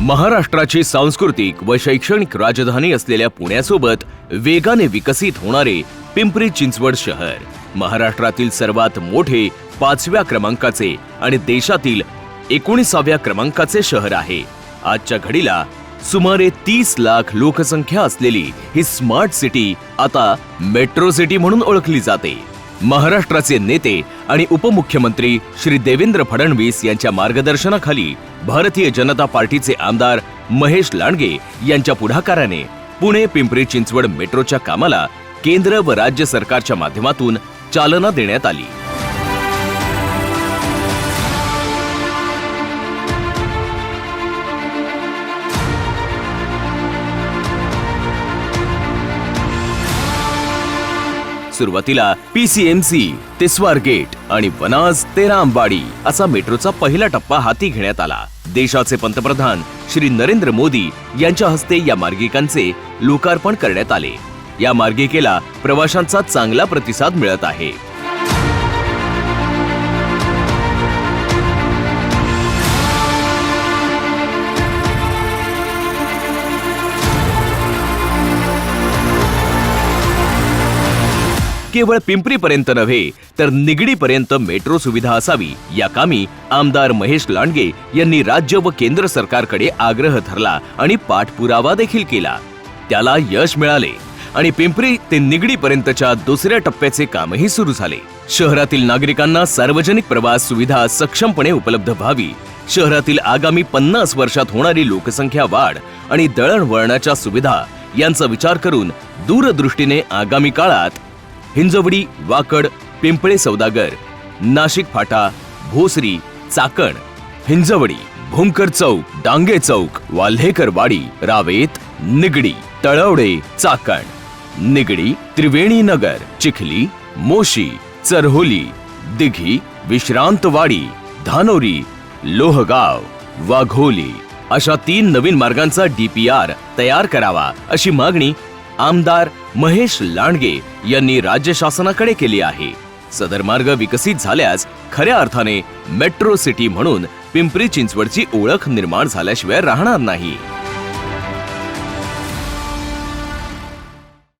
महाराष्ट्राची सांस्कृतिक व शैक्षणिक राजधानी असलेल्या पुण्यासोबत वेगाने विकसित होणारे पिंपरी चिंचवड शहर महाराष्ट्रातील सर्वात मोठे पाचव्या क्रमांकाचे आणि देशातील एकोणीसाव्या क्रमांकाचे शहर आहे. आजच्या घडीला सुमारे तीस लाख लोकसंख्या असलेली ही स्मार्ट सिटी आता मेट्रो सिटी म्हणून ओळखली जाते. महाराष्ट्राचे नेते आणि उपमुख्यमंत्री श्री देवेंद्र फडणवीस यांच्या मार्गदर्शनाखाली भारतीय जनता पार्टीचे आमदार महेश लांडगे यांच्या पुढाकाराने पुणे पिंपरी चिंचवड मेट्रोच्या कामाला केंद्र व राज्य सरकारच्या माध्यमातून चालना देण्यात आली. सुरुवातीला पीसीएमसी ते गेट आणि वनाज ते रामवाडी असा मेट्रोचा पहिला टप्पा हाती घेण्यात आला. देशाचे पंतप्रधान श्री नरेंद्र मोदी यांच्या हस्ते या मार्गिकांचे लोकार्पण करण्यात आले. या मार्गिकेला प्रवाशांचा चांगला प्रतिसाद मिळत आहे. केवळ पिंपरीपर्यंत नव्हे तर निगडीपर्यंत मेट्रो सुविधा असावी या कामी आमदार महेश लांडगे यांनी राज्य व केंद्र सरकारकडे आग्रह धरला आणि पाठपुरावा देखील केला. त्याला यश मिळाले आणि पिंपरी ते निगडीपर्यंतच्या दुसऱ्या टप्प्याचे कामही सुरू झाले. शहरातील नागरिकांना सार्वजनिक प्रवास सुविधा सक्षमपणे उपलब्ध व्हावी. शहरातील आगामी पन्नास वर्षात होणारी लोकसंख्या वाढ आणि दळणवळणाच्या सुविधा यांचा विचार करून दूरदृष्टीने आगामी काळात हिंजवडी वाकड पिंपळे सौदागर नाशिक फाटा भोसरी चाकण हिंजवडी भोंकर चौक डांगे चौक वाल्हेकरवाडी रावेत निगडी तळवडे चाकण. निगडी त्रिवेणी नगर चिखली मोशी चरहोली दिघी विश्रांतवाडी धानोरी लोहगाव वाघोली. अशा तीन नवीन मार्गांचा डीपीआर तयार करावा अशी मागणी आमदार महेश लांडगे यांनी राज्य शासनाकडे केली आहे. सदर मार्ग विकसित झाल्यास खऱ्या अर्थाने मेट्रो सिटी म्हणून पिंपरी चिंचवडची ओळख निर्माण झाल्याशिवाय राहणार नाही.